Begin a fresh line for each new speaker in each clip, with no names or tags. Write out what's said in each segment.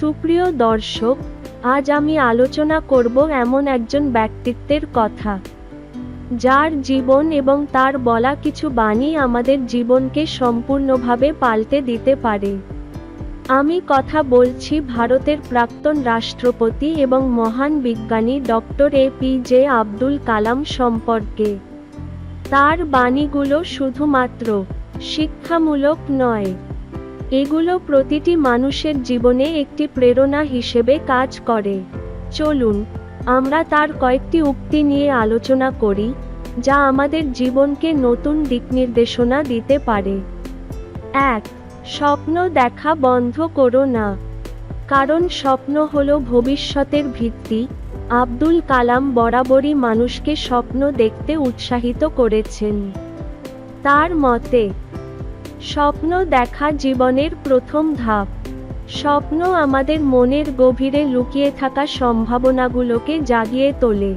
সুপ্রিয় দর্শক, আজ আমি আলোচনা করব এমন একজন ব্যক্তিত্বের কথা, যার জীবন এবং তার বলা কিছু বাণী আমাদের জীবনকে সম্পূর্ণভাবে পাল্টে দিতে পারে। আমি কথা বলছি ভারতের প্রাক্তন রাষ্ট্রপতি এবং মহান বিজ্ঞানী doctor A P J Abdul Kalam সম্পর্কে। তার বাণীগুলো শুধুমাত্র শিক্ষামূলক নয় এগুলো প্রতিটি মানুষের জীবনে একটি প্রেরণা হিসেবে কাজ করে। চলুন, আমরা তার কয়েকটি উক্তি নিয়ে আলোচনা করি, যা আমাদের জীবনকে নতুন দিকনির্দেশনা দিতে পারে। এক, স্বপ্ন দেখা বন্ধ করো না। কারণ স্বপ্ন হল ভবিষ্যতের ভিত্তি। আব্দুল কালাম বরাবরই মানুষকে স্বপ্ন দেখতে উৎসাহিত করেছেন। তার মতে স্বপ্ন দেখা জীবনের প্রথম ধাপ। স্বপ্ন আমাদের মনের গভীরে লুকিয়ে থাকা সম্ভাবনাগুলোকে জাগিয়ে তোলে।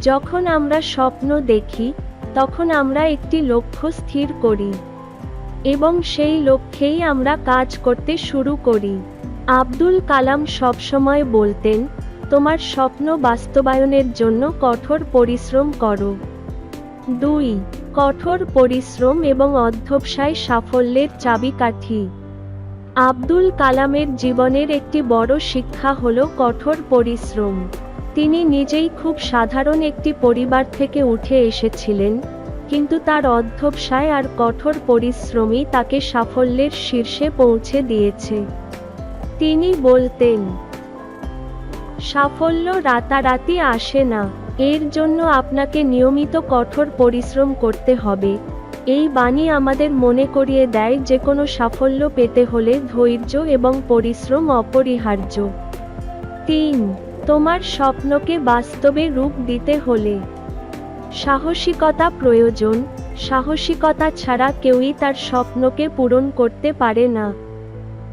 যখন আমরা স্বপ্ন দেখি, তখন আমরা একটি লক্ষ্য স্থির করি। এবং সেই লক্ষ্যেই আমরা কাজ করতে শুরু করি। আব্দুল কালাম সবসময় বলতেন, তোমার স্বপ্ন বাস্তবায়নের জন্য কঠোর পরিশ্রম করো। দুই কঠোর পরিশ্রম এবং অধ্যবসায় সাফল্যের চাবিকাঠি। আব্দুল কালামের জীবনের একটি বড় শিক্ষা হল কঠোর পরিশ্রম। তিনি নিজেই খুব সাধারণ একটি পরিবার থেকে উঠে এসেছিলেন, কিন্তু তার অধ্যবসায় আর কঠোর পরিশ্রমই তাকে সাফল্যের শীর্ষে পৌঁছে দিয়েছে। তিনি বলতেন, সাফল্য রাতারাতি আসে না। এর জন্য আপনাকে নিয়মিত কঠোর পরিশ্রম করতে হবে। এই বাণী আমাদের মনে করিয়ে দেয় যে কোনো সাফল্য পেতে হলে ধৈর্য এবং পরিশ্রম অপরিহার্য। তিন, তোমার স্বপ্নকে বাস্তবে রূপ দিতে হলে। সাহসিকতা প্রয়োজন। সাহসিকতা ছাড়া কেউই তার স্বপ্নকে পূরণ করতে পারে না।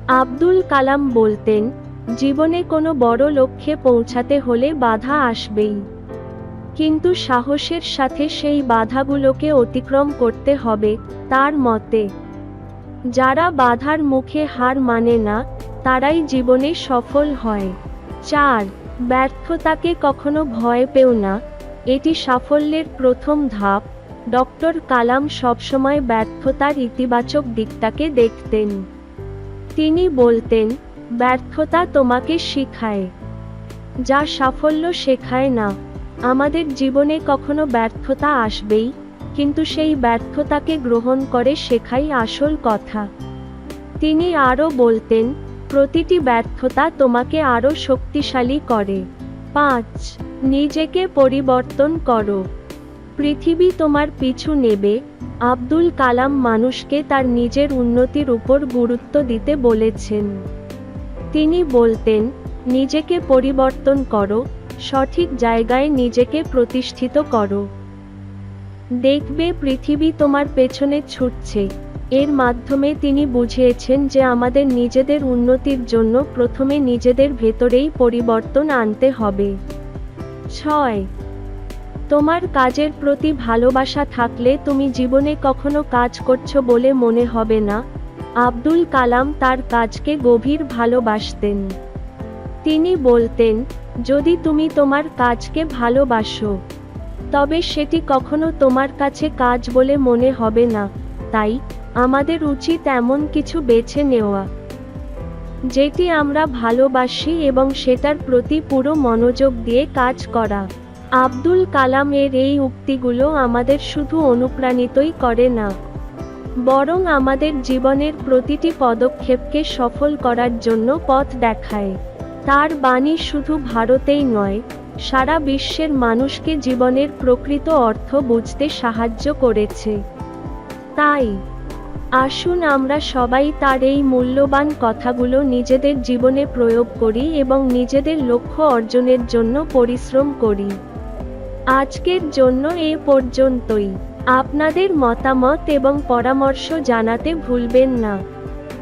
আব্দুল কালাম বলতেন, জীবনে কোনো বড় লক্ষ্যে পৌঁছাতে হলে বাধা আসবেই। কিন্তু সাহসের সাথে সেই বাধাগুলোকে অতিক্রম করতে হবে, তার মতে। যারা বাধার মুখে হার মানে না, তারাই জীবনে সফল হয়। চার, ব্যর্থতাকে কখনো ভয় পেও না। এটি সাফল্যের প্রথম ধাপ। ডক্টর কালাম সবসময় ব্যর্থতার ইতিবাচক দিকটাকে দেখতেন। তিনি বলতেন, ব্যর্থতা তোমাকে শিখায়। যা সাফল্য শেখায় না আমাদের জীবনে কখনো ব্যর্থতা আসবেই, কিন্তু সেই ব্যর্থতাকে গ্রহণ করে শেখাই আসল কথা। তিনি আরও বলতেন, প্রতিটি ব্যর্থতা তোমাকে আরও শক্তিশালী করে। পাঁচ, নিজেকে পরিবর্তন করো। পৃথিবী তোমার পিছু নেবে, আব্দুল কালাম মানুষকে তার নিজের উন্নতির উপর গুরুত্ব দিতে বলেছেন। তিনি বলতেন, নিজেকে পরিবর্তন করো সঠিক জায়গায় নিজেকে প্রতিষ্ঠিত করো। দেখবে পৃথিবী তোমার পেছনে ছুটছে। এর মাধ্যমে তিনি বুঝিয়েছেন যে আমাদের নিজেদের উন্নতির জন্য প্রথমে নিজেদের ভেতরেই পরিবর্তন আনতে হবে। ছয়, তোমার কাজের প্রতি ভালোবাসা থাকলে তুমি জীবনে কখনো কাজ করছ বলে মনে হবে না। আব্দুল কালাম তার কাজকে গভীর ভালোবাসতেন। তিনি বলতেন, যদি তুমি তোমার কাজকে ভালোবাসো, তবে সেটি কখনো তোমার কাছে কাজ বলে মনে হবে না। তাই, আমাদের উচিত এমন কিছু বেছে নেওয়া, যেটি আমরা ভালোবাসি এবং সেটার প্রতি পুরো মনোযোগ দিয়ে কাজ করা। আব্দুল কালাম এর এই উক্তিগুলো আমাদের শুধু অনুপ্রাণিতই করে না, বরং আমাদের জীবনের প্রতিটি পদক্ষেপকে সফল করার জন্য পথ দেখায়। তার বাণী শুধু ভারতেই নয়, সারা বিশ্বের মানুষকে জীবনের প্রকৃত অর্থ বুঝতে সাহায্য করেছে। তাই, আসুন আমরা সবাই তার এই মূল্যবান কথাগুলো নিজেদের জীবনে প্রয়োগ করি এবং নিজেদের লক্ষ্য অর্জনের জন্য পরিশ্রম করি। আজকের জন্য এ পর্যন্তই। আপনাদের মতামত এবং পরামর্শ জানাতে ভুলবেন না।